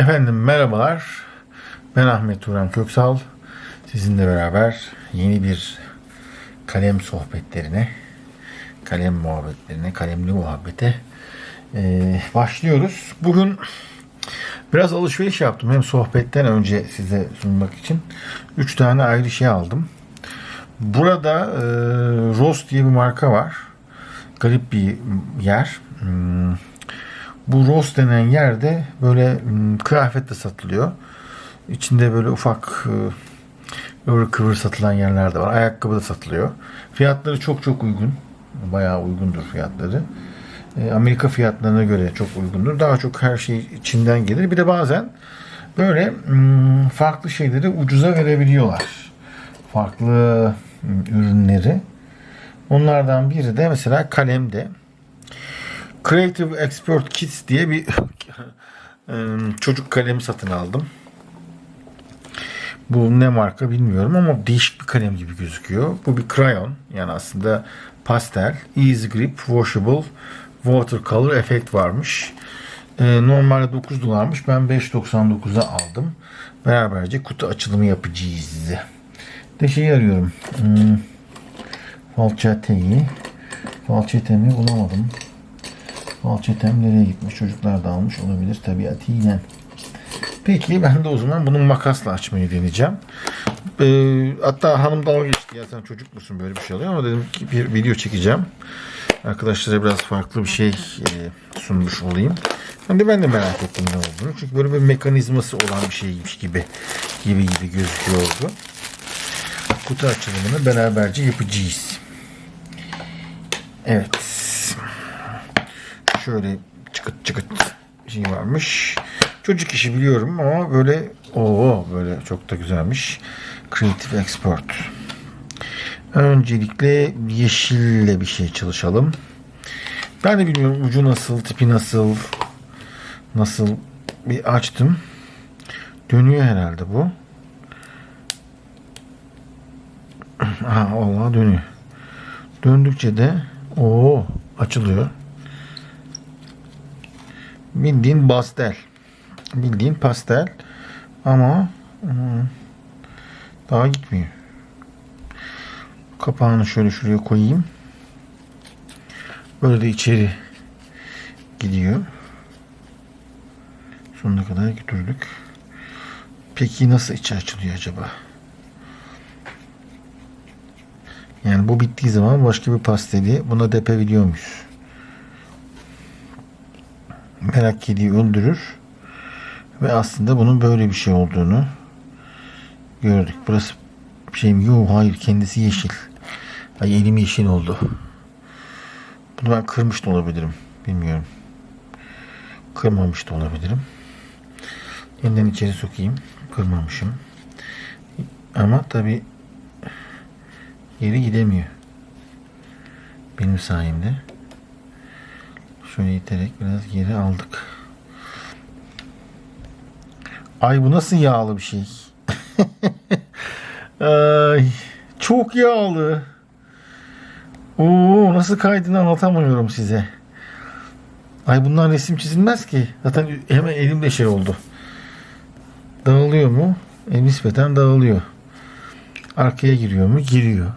Efendim merhabalar. Ben Ahmet Turan Köksal. Sizinle beraber yeni bir kalem sohbetlerine, kalem muhabbetlerine, kalemli muhabbete eee, başlıyoruz. Bugün biraz alışveriş yaptım. Hem sohbetten önce size sunmak için. Üç tane ayrı şey aldım. Burada eee Ross diye bir marka var. Garip bir yer. Hmm, bu Ross denen yerde böyle hmm, kıyafet de satılıyor. İçinde böyle ufak e, ıvır kıvır satılan yerler de var. Ayakkabı da satılıyor. Fiyatları çok çok uygun. Bayağı uygundur fiyatları. E, Amerika fiyatlarına göre çok uygundur. Daha çok her şey içinden gelir. Bir de bazen böyle hmm, farklı şeyleri ucuza verebiliyorlar. Farklı ürünleri. Onlardan biri de mesela kalemde. Creative Expert Kits diye bir çocuk kalemi satın aldım. Bu ne marka bilmiyorum ama değişik bir kalem gibi gözüküyor. Bu bir crayon yani aslında pastel, easy grip, washable, watercolor efekt varmış. Ee, normalde 9 dolarmış. Ben 5.99'a aldım. Beraberce kutu açılımı yapacağız. De şeyi arıyorum. Hmm, falçateyi. Falçetemi bulamadım. Falçetem nereye gitmiş? Çocuklar da almış olabilir tabiatiyle. Peki ben de o zaman bunu makasla açmayı deneyeceğim. Ee, hatta hanım dalga geçti. Ya sen çocuk musun böyle bir şey oluyor ama dedim ki bir video çekeceğim. Arkadaşlara biraz farklı bir şey e, sunmuş olayım. De ben de merak ettim ne olduğunu. Çünkü böyle bir mekanizması olan bir şeymiş gibi gibi gibi gözüküyordu. Kutu açılımını beraberce yapacağız. Evet şöyle çıkıt çıkıt şey varmış. Çocuk işi biliyorum ama böyle o böyle çok da güzelmiş. Creative Export. Öncelikle yeşille bir şey çalışalım. Ben de bilmiyorum ucu nasıl, tipi nasıl, nasıl bir açtım. Dönüyor herhalde bu. Aha Allah dönüyor. Döndükçe de o açılıyor. Bildiğin pastel. Bildiğin pastel. Ama daha gitmiyor. Kapağını şöyle şuraya koyayım. Böyle de içeri gidiyor. Sonuna kadar götürdük. Peki nasıl içi açılıyor acaba? Yani bu bittiği zaman başka bir pasteli buna depebiliyor muyuz? Merak kediyi öldürür ve aslında bunun böyle bir şey olduğunu gördük. Burası şey mi? Yok hayır kendisi yeşil. Ay elim yeşil oldu. Bunu ben kırmış da olabilirim. Bilmiyorum. Kırmamış da olabilirim. Yeniden içeri sokayım. Kırmamışım. Ama tabi geri gidemiyor. Benim sayemde. Şöyle iterek biraz geri aldık. Ay bu nasıl yağlı bir şey? Ay, çok yağlı. Oo, nasıl kaydını anlatamıyorum size. Ay bundan resim çizilmez ki. Zaten hemen elimde şey oldu. Dağılıyor mu? E, nispeten dağılıyor. Arkaya giriyor mu? Giriyor.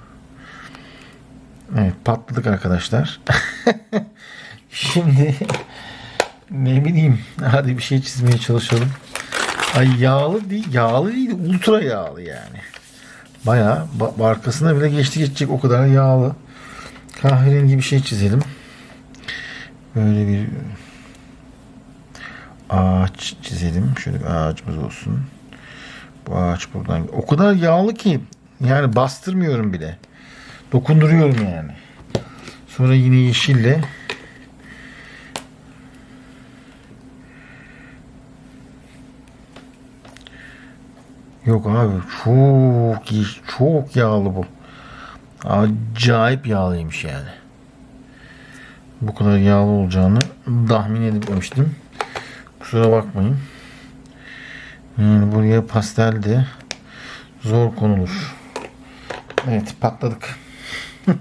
Evet patladık arkadaşlar. Şimdi ne bileyim hadi bir şey çizmeye çalışalım. Ay yağlı değil, yağlı değil, ultra yağlı yani. Bayağı ba- arkasına bile geçti geçecek o kadar yağlı. Kahverengi bir şey çizelim. Böyle bir ağaç çizelim. Şöyle bir ağacımız olsun. Bu ağaç buradan. O kadar yağlı ki yani bastırmıyorum bile. Dokunduruyorum yani. Sonra yine yeşille Yok abi çok iyi, çok yağlı bu. Acayip yağlıymış yani. Bu kadar yağlı olacağını tahmin etmemiştim. Kusura bakmayın. Yani buraya pastel de zor konulur. Evet patladık.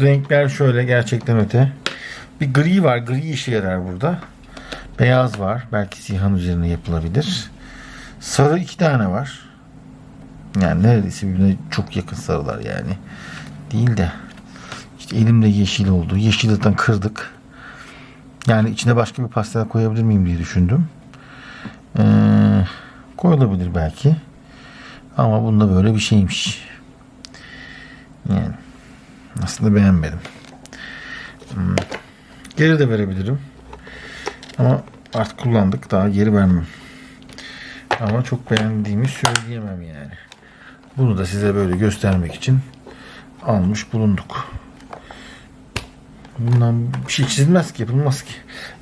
Renkler şöyle gerçekten öte. Bir gri var. Gri işe yarar burada. Beyaz var. Belki siyahın üzerine yapılabilir. Sarı iki tane var. Yani neredeyse birbirine çok yakın sarılar yani. Değil de işte elimde yeşil oldu. Yeşil zaten kırdık. Yani içine başka bir pastel koyabilir miyim diye düşündüm. Ee, koyulabilir belki. Ama bunda böyle bir şeymiş. Yani aslında beğenmedim. Hmm. Geri de verebilirim. Ama artık kullandık. Daha geri vermem. Ama çok beğendiğimi söyleyemem yani. Bunu da size böyle göstermek için almış bulunduk. Bundan bir şey çizilmez ki, yapılmaz ki.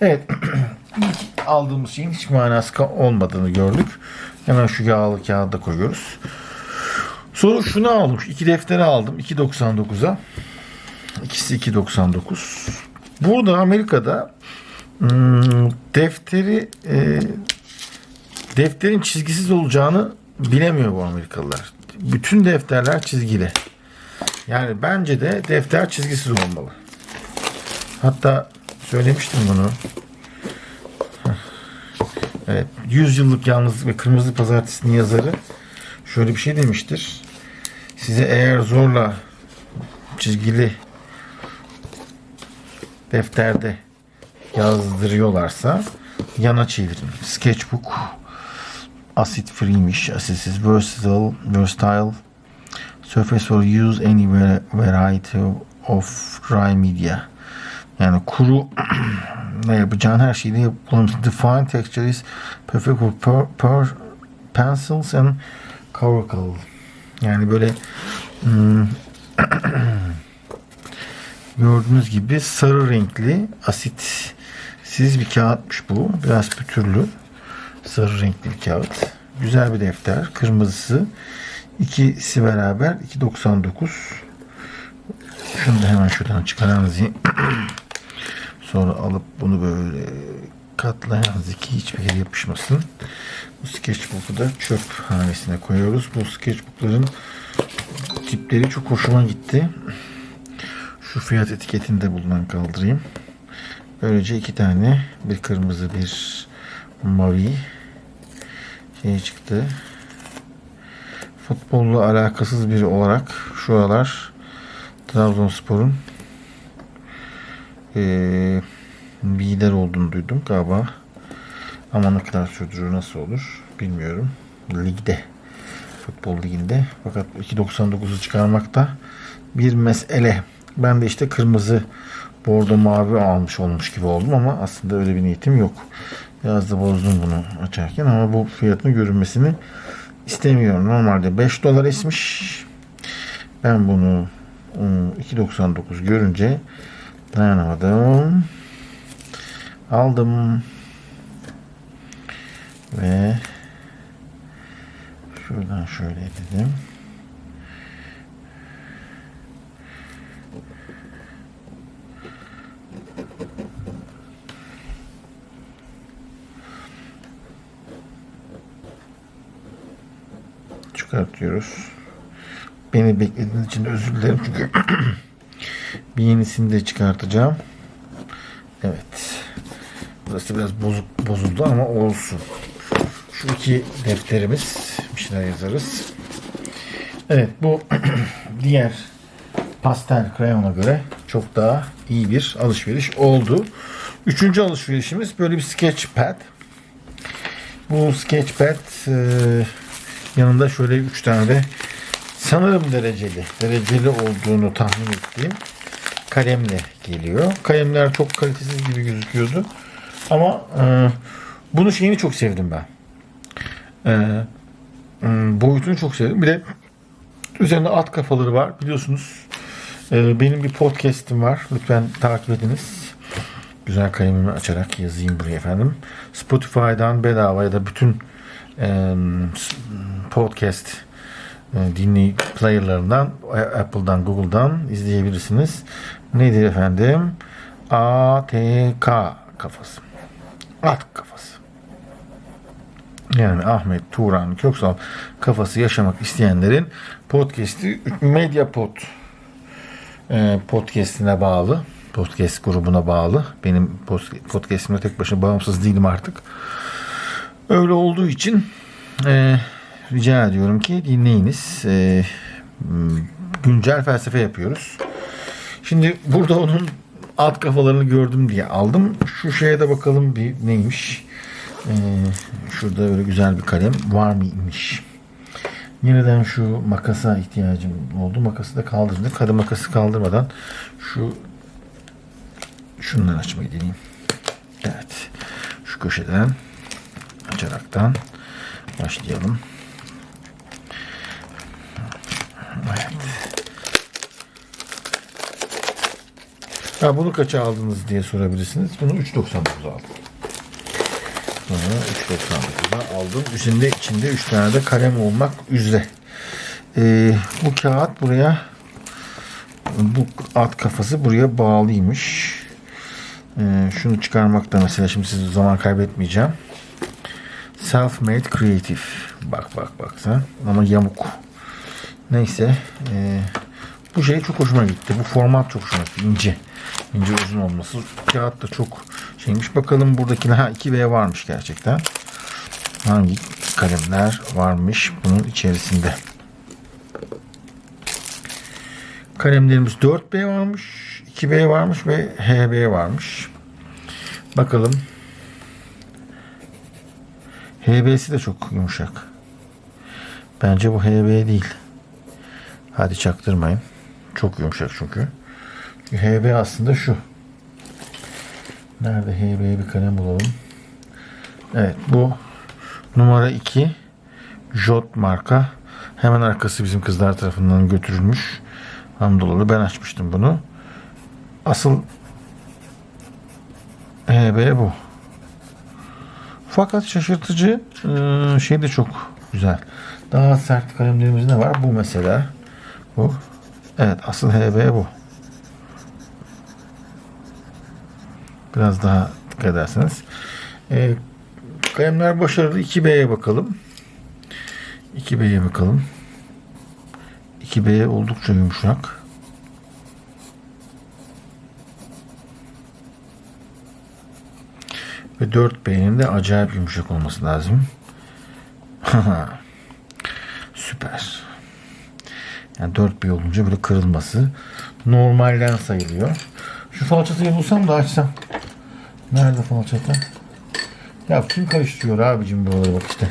Evet, ilk aldığımız şeyin hiç manası olmadığını gördük. Hemen şu yağlı kağıda koyuyoruz. Sonra şunu aldım. İki defteri aldım. 2.99'a. İkisi 2.99. Burada Amerika'da hmm, defteri e, defterin çizgisiz olacağını bilemiyor bu Amerikalılar. Bütün defterler çizgili. Yani bence de defter çizgisiz olmalı. Hatta söylemiştim bunu. Evet, 100 yıllık yalnızlık ve kırmızı pazartesinin yazarı şöyle bir şey demiştir. Size eğer zorla çizgili defterde yazdırıyorlarsa yana çevirin. Sketchbook acid free'miş. Acidsiz, versatile, versatile surface for use any var- variety of dry media. Yani kuru ne yapacağın her şeyde yapılmış. Define texture is perfect for per, per pencils and coracle. Yani böyle hmm, gördüğünüz gibi sarı renkli asitsiz bir kağıtmış bu. Biraz pütürlü. Sarı renkli bir kağıt. Güzel bir defter. Kırmızısı. İkisi beraber 2.99. Şunu da hemen şuradan çıkaralım. Sonra alıp bunu böyle katlayan ki hiçbir yere yapışmasın. Bu sketchbook'u da çöp hanesine koyuyoruz. Bu sketchbook'ların tipleri çok hoşuma gitti. Şu fiyat etiketini de bundan kaldırayım. Böylece iki tane bir kırmızı bir mavi şey çıktı. Futbolla alakasız biri olarak şu aralar Trabzonspor'un eee lider olduğunu duydum galiba. Ama ne kadar sürdürür nasıl olur bilmiyorum. Ligde futbol liginde. Fakat 2.99'u çıkarmakta bir mesele. Ben de işte kırmızı bordo mavi almış olmuş gibi oldum ama aslında öyle bir niyetim yok. Biraz da bozdum bunu açarken ama bu fiyatın görünmesini istemiyorum. Normalde 5 dolar esmiş. Ben bunu ım, 2.99 görünce dayanamadım. Aldım. Ve şuradan şöyle dedim. Çıkartıyoruz. Beni beklediğiniz için özür dilerim çünkü bir yenisini de çıkartacağım. Evet. Burası biraz bozuk, bozuldu ama olsun. Şu iki defterimiz bir şeyler yazarız. Evet bu diğer pastel krayona göre çok daha iyi bir alışveriş oldu. Üçüncü alışverişimiz böyle bir sketchpad. Bu sketchpad e, yanında şöyle üç tane de sanırım dereceli, dereceli olduğunu tahmin ettiğim kalemle geliyor. Kalemler çok kalitesiz gibi gözüküyordu. Ama e, bunun şeyini çok sevdim ben. E, e, boyutunu çok sevdim. Bir de üzerinde at kafaları var. Biliyorsunuz e, benim bir podcast'im var. Lütfen takip ediniz. Güzel kalemimi açarak yazayım buraya efendim. Spotify'dan bedava ya da bütün podcast e, dinley player'larından Apple'dan, Google'dan izleyebilirsiniz. Nedir efendim? ATK kafası. At kafası. Yani Ahmet Turan Köksal kafası yaşamak isteyenlerin podcast'i Medyapod e, podcast'ine bağlı podcast grubuna bağlı. Benim podcast'ime tek başına bağımsız değilim artık. Öyle olduğu için e, rica ediyorum ki dinleyiniz. E, güncel felsefe yapıyoruz. Şimdi burada onun alt kafalarını gördüm diye aldım. Şu şeye de bakalım bir neymiş. Ee, şurada öyle güzel bir kalem var mıymış. Yeniden şu makasa ihtiyacım oldu. Makası da kaldırdım. Kadı makası kaldırmadan şu şunları açmayı deneyeyim. Evet. Şu köşeden açaraktan başlayalım. Evet. Ha, bunu kaça aldınız diye sorabilirsiniz. Bunu 3.99'a aldım. Bunu 3.99'a aldım. Üzerinde içinde 3 tane de kalem olmak üzere. Ee, bu kağıt buraya bu alt kafası buraya bağlıymış. Ee, şunu çıkarmakta mesela şimdi siz zaman kaybetmeyeceğim. Self-made creative. Bak bak bak sen. Ama yamuk. Neyse. ee, bu şey çok hoşuma gitti. Bu format çok hoşuma gitti. İnce. İnce uzun olması. Kağıt da çok şeymiş. Bakalım buradaki ha 2B varmış gerçekten. Hangi kalemler varmış bunun içerisinde. Kalemlerimiz 4B varmış, 2B varmış ve HB varmış. Bakalım. HB'si de çok yumuşak. Bence bu HB değil. Hadi çaktırmayın. Çok yumuşak çünkü. HB aslında şu. Nerede HB bir kalem bulalım. Evet bu numara 2 Jot marka. Hemen arkası bizim kızlar tarafından götürülmüş. Hamdolulu ben açmıştım bunu. Asıl HB bu. Fakat şaşırtıcı şey de çok güzel. Daha sert kalemlerimiz ne var? Bu mesela. Bu. Evet asıl HB bu. Biraz daha dikkat ederseniz. Ee, kalemler başarılı. 2B'ye bakalım. 2B'ye bakalım. 2B oldukça yumuşak. Ve 4B'nin de acayip yumuşak olması lazım. Süper. Yani 4B olunca böyle kırılması normalden sayılıyor. Şu falçatayı bulsam da açsam. Nerede falçata? Ya kim karıştırıyor abicim bu olayı bak işte.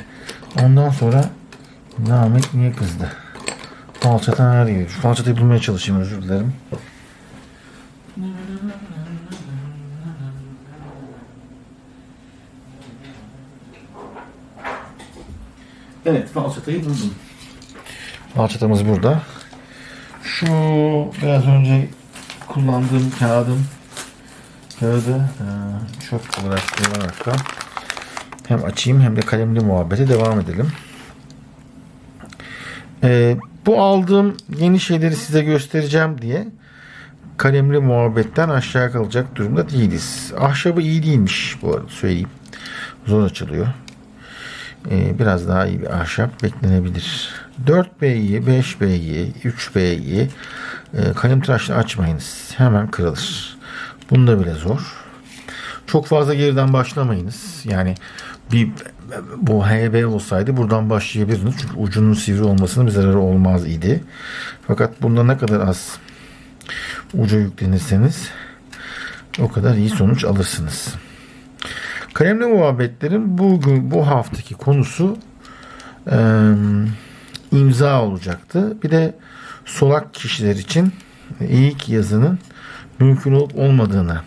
Ondan sonra Ahmet niye kızdı? Falçata nerede? Şu falçatayı bulmaya çalışayım özür dilerim. Evet falçatayı buldum. Falçatamız burada. Şu biraz önce kullandığım kağıdım kağıdı e, çöp olarak kullanarak da hem açayım hem de kalemli muhabbete devam edelim. E, bu aldığım yeni şeyleri size göstereceğim diye kalemli muhabbetten aşağı kalacak durumda değiliz. Ahşabı iyi değilmiş bu arada söyleyeyim. Zor açılıyor. E, biraz daha iyi bir ahşap beklenebilir. 4B'yi, 5B'yi, 3B'yi e, kalem tıraşla açmayınız. Hemen kırılır. Bunda bile zor. Çok fazla geriden başlamayınız. Yani bir bu HB olsaydı buradan başlayabilirdiniz. Çünkü ucunun sivri olmasının bir zararı olmaz idi. Fakat bunda ne kadar az uca yüklenirseniz o kadar iyi sonuç alırsınız. Kalemli muhabbetlerin bugün bu haftaki konusu e, imza olacaktı. Bir de solak kişiler için ilk yazının mümkün olup olmadığını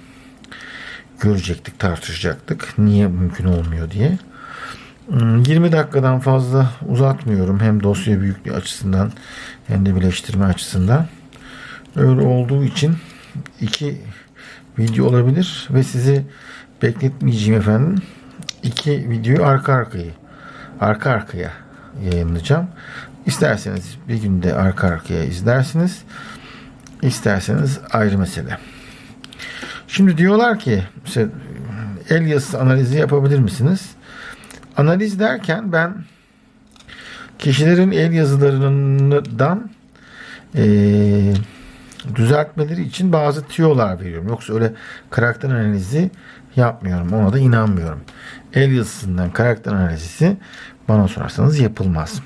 görecektik, tartışacaktık. Niye mümkün olmuyor diye. 20 dakikadan fazla uzatmıyorum. Hem dosya büyüklüğü açısından hem de birleştirme açısından. Öyle olduğu için iki video olabilir ve sizi bekletmeyeceğim efendim. İki videoyu arka arkaya arka arkaya yayınlayacağım. İsterseniz bir günde arka arkaya izlersiniz. İsterseniz ayrı mesele. Şimdi diyorlar ki el yazısı analizi yapabilir misiniz? Analiz derken ben kişilerin el yazılarından e, düzeltmeleri için bazı tiyolar veriyorum. Yoksa öyle karakter analizi yapmıyorum. Ona da inanmıyorum. El yazısından karakter analizi bana sorarsanız yapılmaz.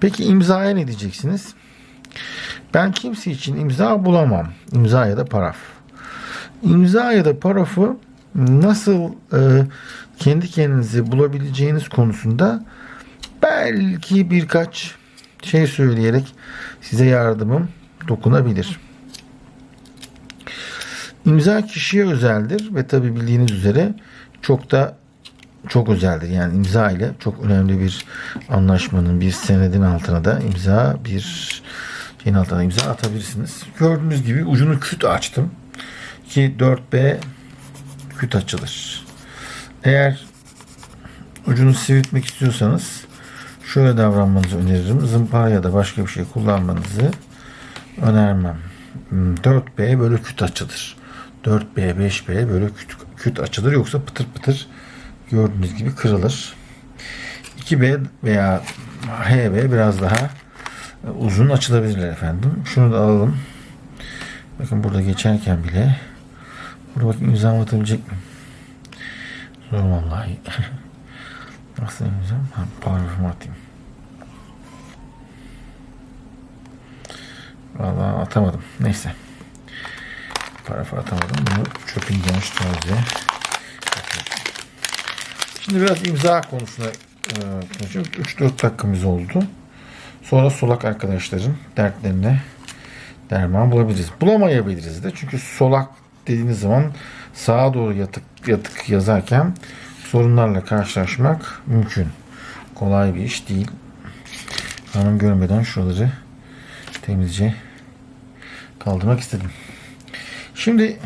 Peki imzaya ne diyeceksiniz? Ben kimse için imza bulamam. İmza ya da paraf. İmza ya da parafı nasıl e, kendi kendinize bulabileceğiniz konusunda belki birkaç şey söyleyerek size yardımım dokunabilir. İmza kişiye özeldir ve tabi bildiğiniz üzere çok da çok özeldir. Yani imza ile çok önemli bir anlaşmanın, bir senedin altına da imza bir şeyin altına imza atabilirsiniz. Gördüğünüz gibi ucunu küt açtım ki 4B küt açılır. Eğer ucunu sivritmek istiyorsanız şöyle davranmanızı öneririm. Zımpara ya da başka bir şey kullanmanızı önermem. 4B böyle küt açılır. 4B, 5B böyle küt, küt açılır. Yoksa pıtır pıtır gördüğünüz gibi kırılır. 2B veya HB biraz daha uzun açılabilirler efendim. Şunu da alalım. Bakın burada geçerken bile burada bakın imzamı atabilecek miyim? Zor vallahi. Nasıl imzam? Ha, paragrafımı atayım. Vallahi atamadım. Neyse. Paragrafı atamadım. Bunu çöpün genç taze. Şimdi biraz imza konusuna e, konuşuyoruz. 3-4 dakikamız oldu. Sonra solak arkadaşların dertlerine derman bulabiliriz. Bulamayabiliriz de. Çünkü solak dediğiniz zaman sağa doğru yatık yatık yazarken sorunlarla karşılaşmak mümkün. Kolay bir iş değil. Hanım görmeden şuraları temizce kaldırmak istedim. Şimdi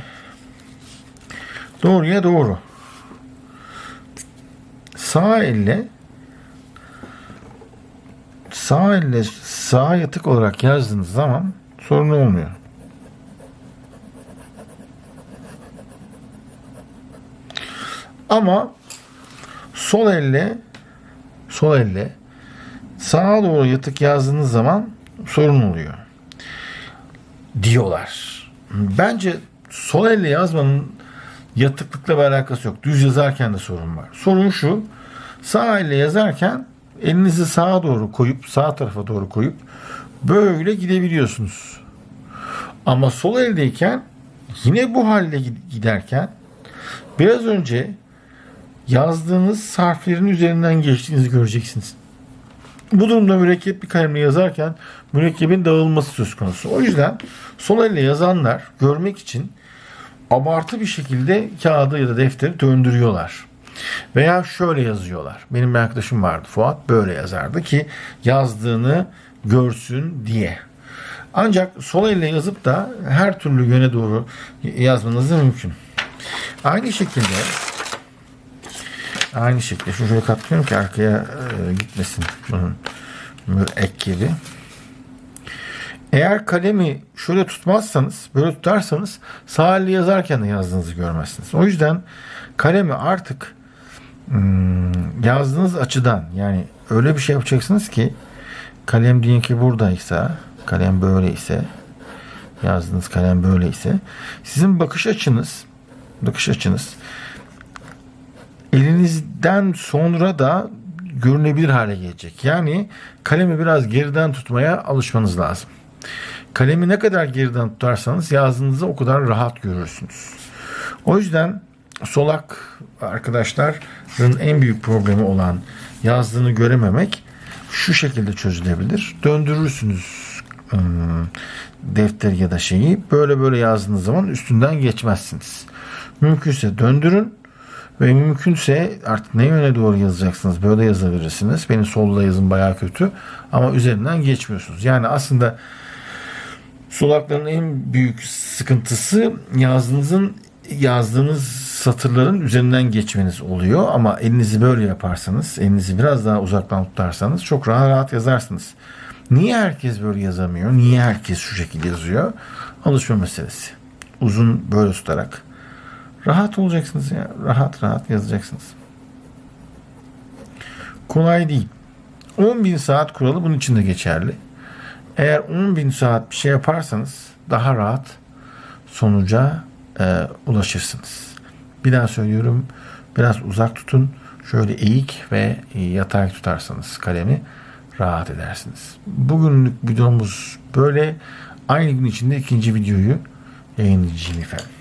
doğruya doğru. Sağ elle sağ elle sağ yatık olarak yazdığınız zaman sorun olmuyor. Ama sol elle sol elle sağa doğru yatık yazdığınız zaman sorun oluyor. Diyorlar. Bence sol elle yazmanın yatıklıkla bir alakası yok. Düz yazarken de sorun var. Sorun şu. Sağ elle yazarken elinizi sağa doğru koyup sağ tarafa doğru koyup böyle gidebiliyorsunuz. Ama sol eldeyken yine bu halde giderken biraz önce yazdığınız harflerin üzerinden geçtiğinizi göreceksiniz. Bu durumda mürekkep bir kalemle yazarken mürekkebin dağılması söz konusu. O yüzden sol elle yazanlar görmek için abartı bir şekilde kağıdı ya da defteri döndürüyorlar. Veya şöyle yazıyorlar. Benim bir arkadaşım vardı Fuat böyle yazardı ki yazdığını görsün diye. Ancak sol elle yazıp da her türlü yöne doğru yazmanız da mümkün. Aynı şekilde aynı şekilde şuraya katlıyorum ki arkaya e, gitmesin bunun mürekkebi. Eğer kalemi şöyle tutmazsanız, böyle tutarsanız sağ elle yazarken de yazdığınızı görmezsiniz. O yüzden kalemi artık hmm, yazdığınız açıdan yani öyle bir şey yapacaksınız ki kalem diyelim ki buradaysa, kalem böyleyse, yazdığınız kalem böyleyse sizin bakış açınız bakış açınız elinizden sonra da görünebilir hale gelecek. Yani kalemi biraz geriden tutmaya alışmanız lazım. Kalemi ne kadar geriden tutarsanız yazdığınızı o kadar rahat görürsünüz. O yüzden solak arkadaşların en büyük problemi olan yazdığını görememek şu şekilde çözülebilir. Döndürürsünüz ıı, defter ya da şeyi böyle böyle yazdığınız zaman üstünden geçmezsiniz. Mümkünse döndürün ve mümkünse artık ne yöne doğru yazacaksınız böyle yazabilirsiniz. Benim solda yazım baya kötü ama üzerinden geçmiyorsunuz. Yani aslında solakların en büyük sıkıntısı yazdığınızın yazdığınız satırların üzerinden geçmeniz oluyor ama elinizi böyle yaparsanız, elinizi biraz daha uzaktan tutarsanız çok rahat rahat yazarsınız. Niye herkes böyle yazamıyor? Niye herkes şu şekilde yazıyor? Alışma meselesi. Uzun böyle tutarak Rahat olacaksınız ya. Rahat rahat yazacaksınız. Kolay değil. 10 bin saat kuralı bunun için de geçerli. Eğer 10 bin saat bir şey yaparsanız daha rahat sonuca e, ulaşırsınız. Bir daha söylüyorum. Biraz uzak tutun. Şöyle eğik ve yatay tutarsanız kalemi rahat edersiniz. Bugünlük videomuz böyle. Aynı gün içinde ikinci videoyu yayınlayacağım efendim.